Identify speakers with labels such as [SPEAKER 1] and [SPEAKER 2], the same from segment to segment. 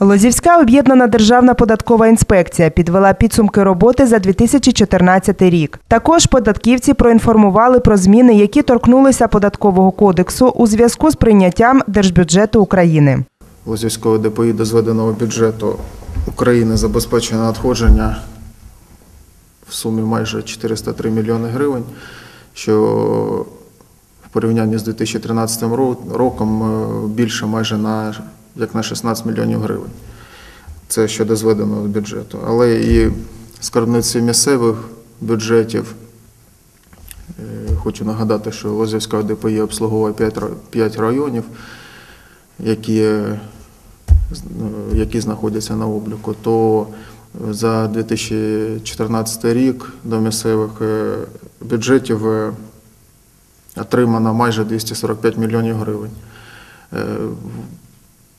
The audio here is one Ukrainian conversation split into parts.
[SPEAKER 1] Лозівська об'єднана державна податкова інспекція підвела підсумки роботи за 2014 рік. Також податківці проінформували про зміни, які торкнулися податкового кодексу у зв'язку з прийняттям держбюджету України.
[SPEAKER 2] Лозівського ДПІ до зведеного бюджету України забезпечено надходження в сумі майже 403 мільйони гривень, що в порівнянні з 2013 ро- роком е, більше майже на як на 16 мільйонів гривень. Це щодо зведеного бюджету. Але і скарбниці місцевих бюджетів. Е, Хочу нагадати, що Лозівська ДПІ обслуговує 5 районів, які е, е, які знаходяться на обліку, то за 2014 рік до місцевих е, бюджетів е, отримано майже 245 мільйонів гривень.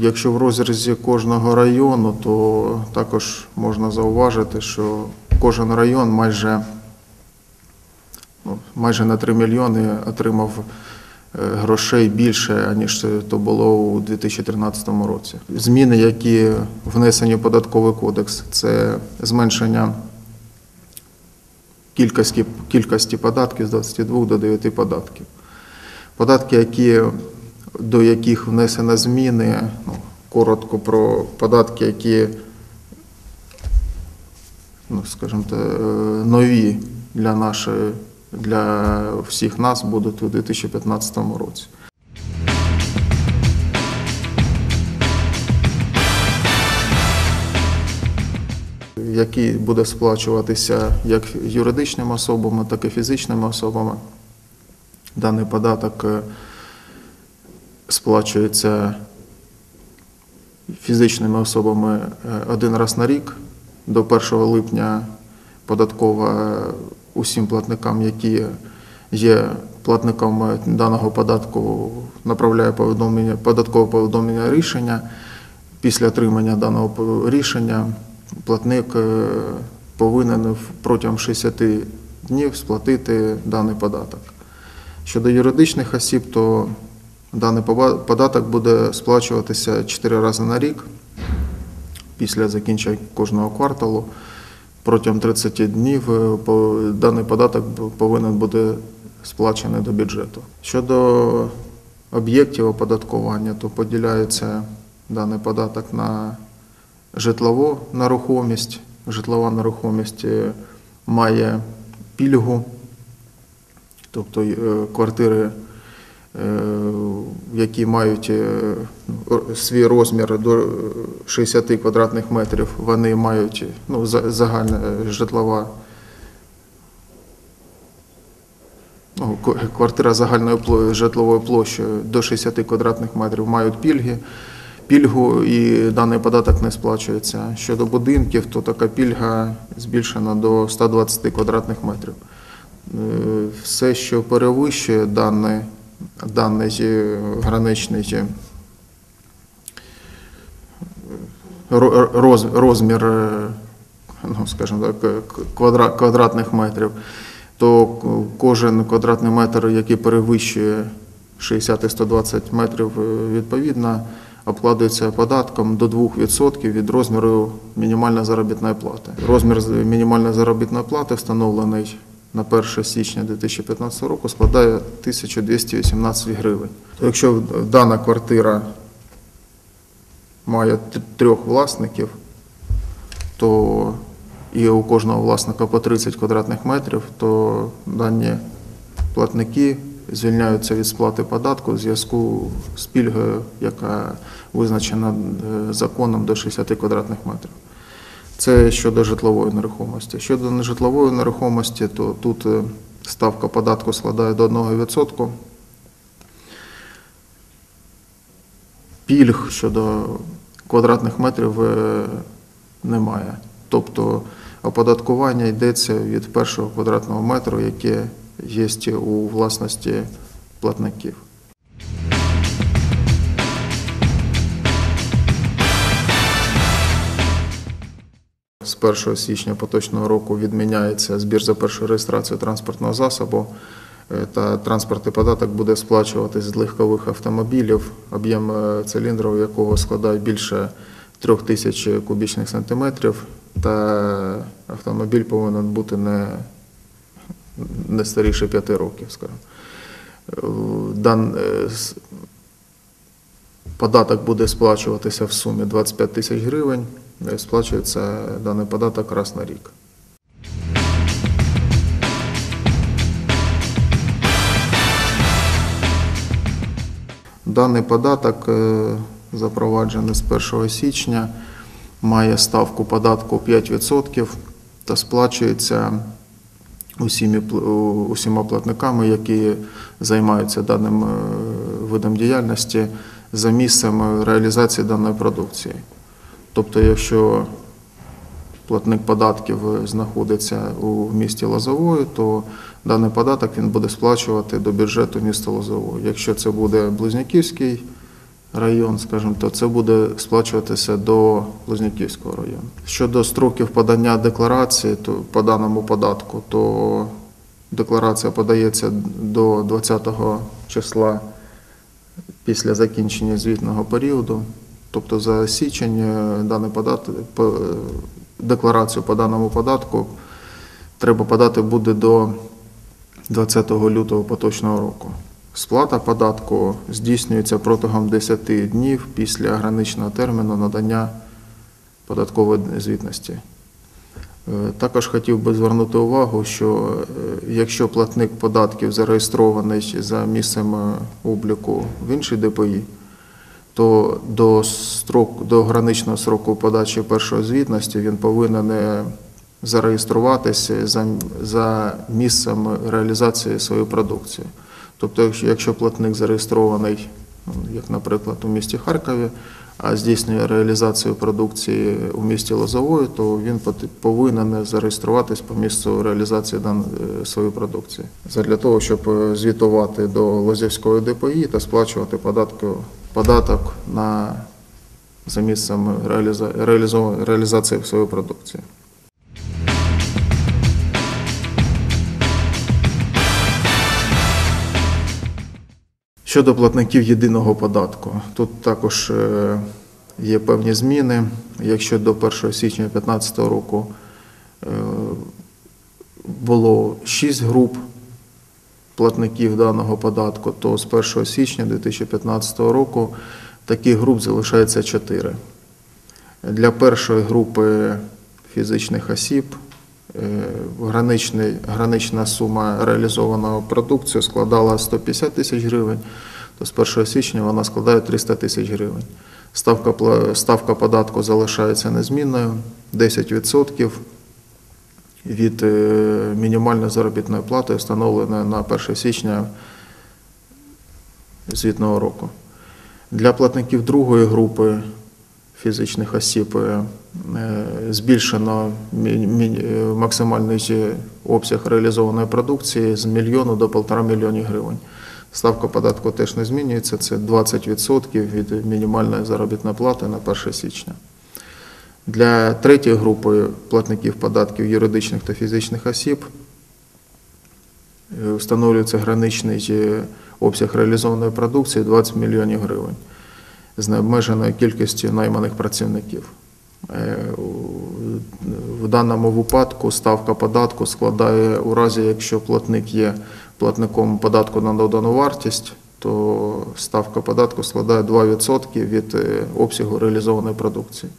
[SPEAKER 2] Якщо в розрізі кожного району, то також можна зауважити, що кожен район майже, ну, майже на 3 мільйони отримав е, грошей більше, ніж то було у 2013 році. Зміни, які внесені в податковий кодекс, це зменшення кількості, кількості податків з 22 до 9 податків. Податки, які, до яких внесено зміни, ну, коротко про податки, які, ну, скажімо так, е, нові для нашої, для всіх нас будуть у 2015 році. який буде сплачуватися як юридичними особами, так і фізичними особами. Даний податок е, сплачується фізичними особами е, один раз на рік до 1 липня податкова е, усім платникам, які є платниками даного податку, направляє повідомлення, податкове повідомлення рішення. Після отримання даного рішення платник е, повинен протягом 60 днів сплатити даний податок. Щодо юридичних осіб, то даний податок буде сплачуватися 4 рази на рік після закінчення кожного кварталу. Протягом 30 днів е, даний податок повинен бути сплачений до бюджету. Щодо об'єктів оподаткування, то поділяється даний податок на житлову нерухомість. Житлова нерухомість е, має пільгу, тобто е, квартири, які мають е, ну, свій розмір до 60 квадратних метрів, вони мають ну, загальна е, житлова. Ну, квартира загальною пло- житловою площею до 60 квадратних метрів мають пільги. Пільгу і даний податок не сплачується. Щодо будинків, то така пільга збільшена до 120 квадратних метрів. Е, Все, що перевищує даний, даний граничний розмір, е, ну, скажімо так, е, квадратних метрів, то кожен квадратний метр, який перевищує 60 і 120 метрів, е, відповідно, обкладається податком до 2% від розміру мінімальної заробітної плати. Розмір мінімальної заробітної плати, встановлений на 1 січня 2015 року, складає 1218 гривень. Якщо дана квартира має трьох власників, то і у кожного власника по 30 квадратних метрів, то дані платники звільняються від сплати податку в зв'язку з пільгою, яка визначена е, законом до 60 квадратних метрів. Це щодо житлової нерухомості. Щодо нежитлової нерухомості, то тут е, ставка податку складає до 1%. Пільг щодо квадратних метрів е, немає. Тобто оподаткування йдеться від першого квадратного метру, яке є у власності платників. З 1 січня поточного року відміняється збір за першу реєстрацію транспортного засобу е, та транспортний податок буде сплачуватись з легкових автомобілів, об'єм е, циліндрів якого складає більше 3000 кубічних сантиметрів, та автомобіль повинен бути не, не старіше 5 років, скажімо. Е, Дан, податок буде сплачуватися в сумі 25 тисяч гривень. Сплачується даний податок раз на рік. Даний податок е, запроваджений з 1 січня, має ставку податку 5% та сплачується усіма платниками, які займаються даним е, видом діяльності за місцем реалізації даної продукції. Тобто, якщо платник податків знаходиться у місті Лозової, то даний податок він буде сплачувати до бюджету міста Лозової. Якщо це буде Близняківський район, скажімо, то це буде сплачуватися до Близняківського району. Щодо строків подання декларації, то по даному податку, то декларація подається до 20 числа після закінчення звітного періоду. Тобто за січень е, даний податок, е, декларацію по даному податку треба подати буде до 20 лютого поточного року. Сплата податку здійснюється протягом 10 днів після граничного терміну надання податкової звітності. Е, Також хотів би звернути увагу, що якщо платник податків зареєстрований за місцем обліку в іншій ДПІ, то до, строку до граничного сроку подачі першої звітності він повинен е, зареєструватися за, за місцем реалізації своєї продукції. Тобто, якщо, платник зареєстрований, ну, як, наприклад, у місті Харкові, здійснює реалізацію продукції у місті Лозової, то він повинен зареєструватись по місцю реалізації е, своєї продукції. Для того, щоб е, звітувати до Лозівської ДПІ та сплачувати податку, податок за місцем реаліза, реалізації своєї продукції. Щодо платників єдиного податку, тут також е, є певні зміни. Якщо до 1 січня 2015 року е, було 6 груп платників даного податку, то з 1 січня 2015 року таких груп залишається 4. Для першої групи фізичних осіб гранична сума реалізованого продукції складала 150 тисяч гривень, то з 1 січня вона складає 300 тисяч гривень. Ставка, ставка податку залишається незмінною 10% від е, мінімальної заробітної плати, встановленої на 1 січня звітного року. Для платників другої групи фізичних осіб е, е, збільшено мі- мі- е, максимальний е, обсяг реалізованої продукції з мільйону до полтора мільйонів гривень. Ставка податку теж не змінюється, це 20% від мінімальної заробітної плати на 1 січня. Для третьої групи платників податків юридичних та фізичних осіб е, встановлюється граничний е, обсяг реалізованої продукції 20 мільйонів гривень з необмеженою кількістю найманих працівників. Е, В даному випадку ставка податку складає у разі, якщо платник є платником податку на додану вартість, то ставка податку складає 2% від е, обсягу реалізованої продукції.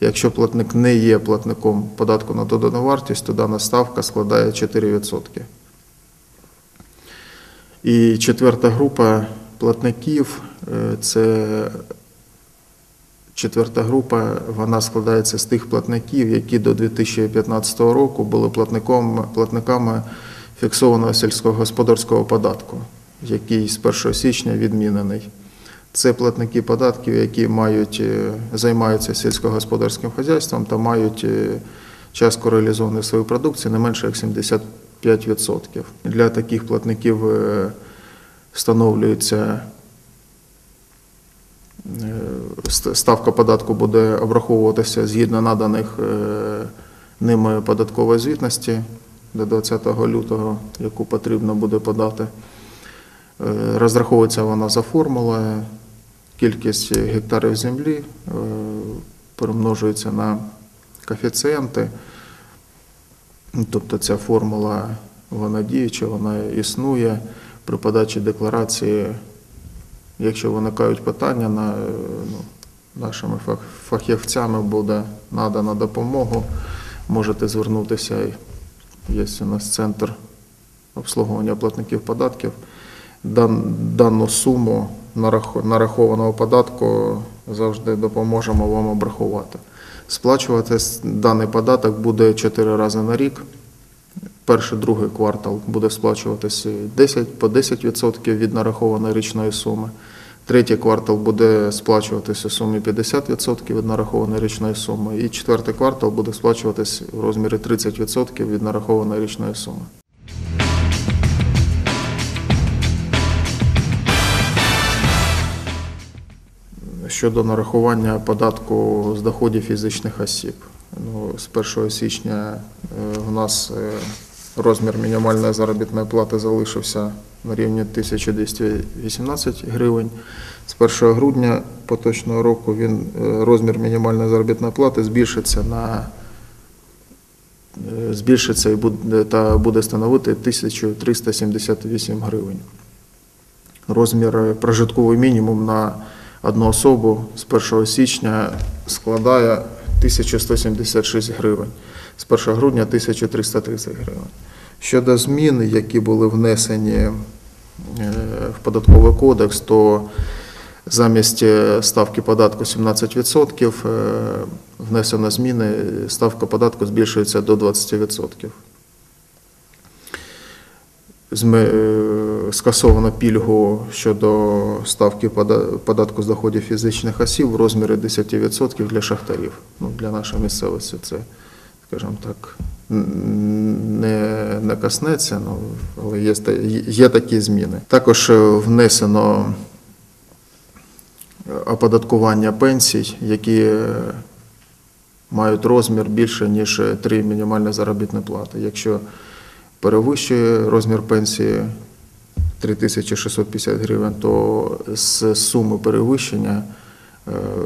[SPEAKER 2] Якщо платник не є платником податку на додану вартість, то дана ставка складає 4%. І четверта група платників е, це четверта група, вона складається з тих платників, які до 2015 року були платником, платниками фіксованого сільськогосподарського податку, який з 1 січня відмінений. Це платники податків, які мають, е, займаються сільськогосподарським хазяйством та мають е, частку реалізованої своєї продукції не менше як 75%. Для таких платників е, встановлюється ст- ставка податку буде обраховуватися згідно наданих е, ними податкової звітності до 20 лютого, яку потрібно буде подати. Е, Розраховується вона за формулою, кількість гектарів землі, е, перемножується на коефіцієнти. Тобто ця формула вона діюча, вона існує при подачі декларації. Якщо виникають питання, на, е, ну, нашими фахівцями буде надана допомогу. Можете звернутися. Є у нас центр обслуговування платників податків. Дан, дану суму нарахованого податку завжди допоможемо вам обрахувати. Сплачувати даний податок буде 4 рази на рік. Перший, другий квартал буде сплачуватися 10, по 10% від нарахованої річної суми. Третій квартал буде сплачуватися у сумі 50% від нарахованої річної суми. І четвертий квартал буде сплачуватися у розмірі 30% від нарахованої річної суми. Щодо нарахування податку з доходів фізичних осіб. Ну, з 1 січня е, у нас е, розмір мінімальної заробітної плати залишився на рівні 1218 гривень. З 1 грудня поточного року він, е, розмір мінімальної заробітної плати збільшиться на е, збільшиться і буде, та буде становити 1378 гривень. Розмір е, прожитковий мінімум на одну особу з 1 січня складає 1176 гривень, з 1 грудня 1330 гривень. Щодо змін, які були внесені е, в податковий кодекс, то замість е, ставки податку 17% е, внесено зміни, ставка податку збільшується до 20%. Е, скасовано пільгу щодо ставки податку з доходів фізичних осіб в розмірі 10% для шахтарів. Ну, для нашої місцевості це, скажімо так, не, не коснеться, ну, але є, є такі зміни. Також е, внесено оподаткування пенсій, які е, мають розмір більше, ніж 3 мінімальні заробітні плати. Якщо перевищує розмір пенсії 3650 гривень, то з суми перевищення е,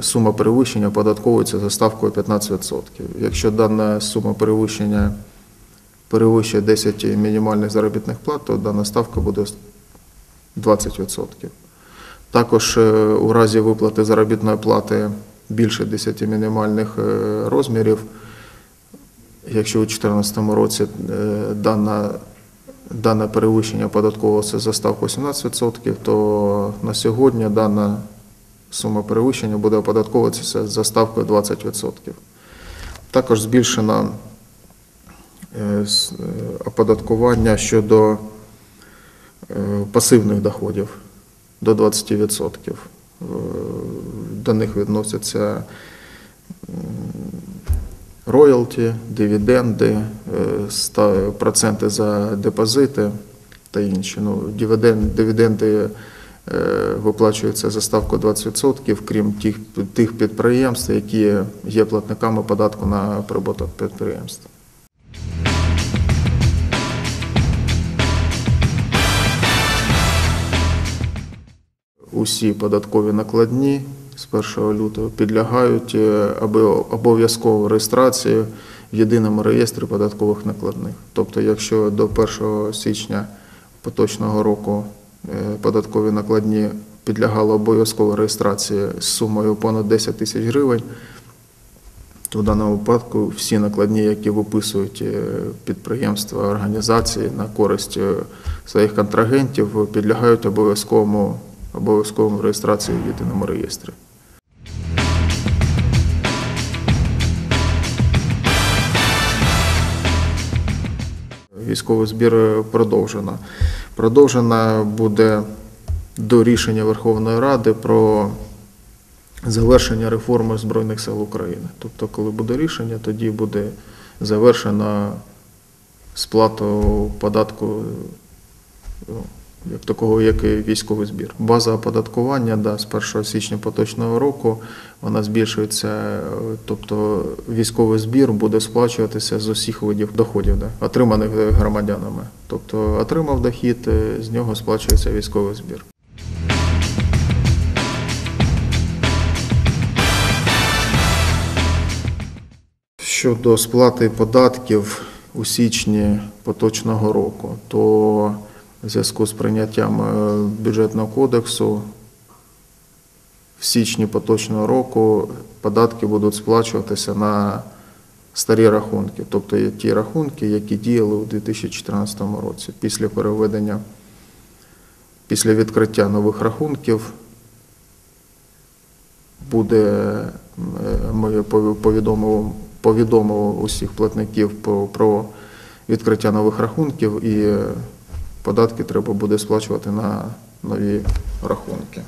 [SPEAKER 2] сума перевищення податковується за ставкою 15%. Якщо дана сума перевищення перевищує 10 мінімальних заробітних плат, то дана ставка буде 20%. Також е, у разі виплати заробітної плати більше 10 мінімальних е, розмірів, якщо у 2014 році е, дана, дане перевищення оподатковувалося за ставку 17%, то на сьогодні дана сума перевищення буде оподатковуватися за ставкою 20%. Також збільшено е, е, оподаткування щодо е, пасивних доходів до 20%. Е, До них відносяться роялті, дивіденди, проценти за депозити та інші. Ну, дивіден- дивіденди е, виплачуються за ставку 20%, крім тих, тих підприємств, які є платниками податку на прибуток підприємств. Усі податкові накладні з 1 лютого підлягають е, обов'язково реєстрації в єдиному реєстрі податкових накладних. Тобто, якщо до 1 січня поточного року податкові накладні підлягали обов'язково реєстрації з сумою понад 10 тисяч гривень, то в даному випадку всі накладні, які виписують е, підприємства, організації на користь е, своїх контрагентів, підлягають обов'язковому обов'язковому реєстрації в єдиному реєстрі. Військовий збір продовжено. Продовжена буде до рішення Верховної Ради про завершення реформи Збройних сил України. Тобто, коли буде рішення, тоді буде завершено сплату податку ну, як такого, як військовий збір. База оподаткування да, з 1 січня поточного року вона збільшується, тобто військовий збір буде сплачуватися з усіх видів доходів, да, отриманих е, громадянами. Тобто отримав дохід, е, з нього сплачується військовий збір. Щодо сплати податків у січні поточного року, то в зв'язку з прийняттям е, бюджетного кодексу в січні поточного року податки будуть сплачуватися на старі рахунки, тобто ті рахунки, які діяли у 2014 році. Після переведення, після відкриття нових рахунків буде, е, ми повідомимо, повідомимо усіх платників про, відкриття нових рахунків і податки треба буде сплачувати на нові рахунки.